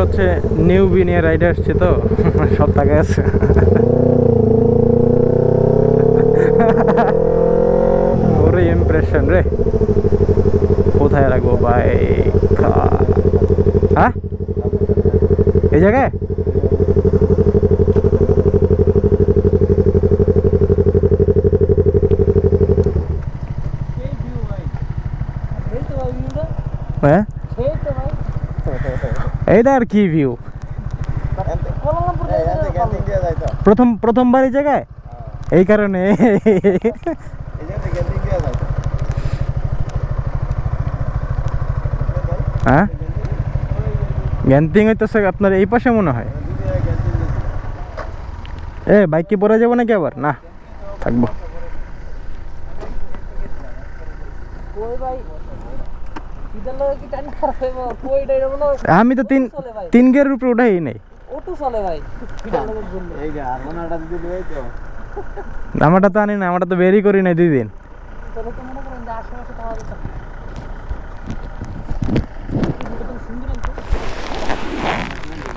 হচ্ছে নিউ নিয়ে রাইডে আসছে তো? সব টাকা আছে। ওরে ইমপ্রেশন রে। কোথায় রাখব ভাই? হ্যাঁ? এই জায়গায়? হ্যাঁ? এইটা আর কি ভিউ প্রথম, প্রথমবার এই জায়গায়? এই কারণে। হ্যাঁ? গ্যান্তিং হইতেছে আপনার এই পাশে মনে হয়। এ বাইক কি পরে যাব নাকি আবার? না, থাকব। আমি তো তিন তিন গের উপরে উঠাই নাই। চলে ভাই। আমারটা তো আনি না আমারটা তো বেরি করি নাই দুই দিন।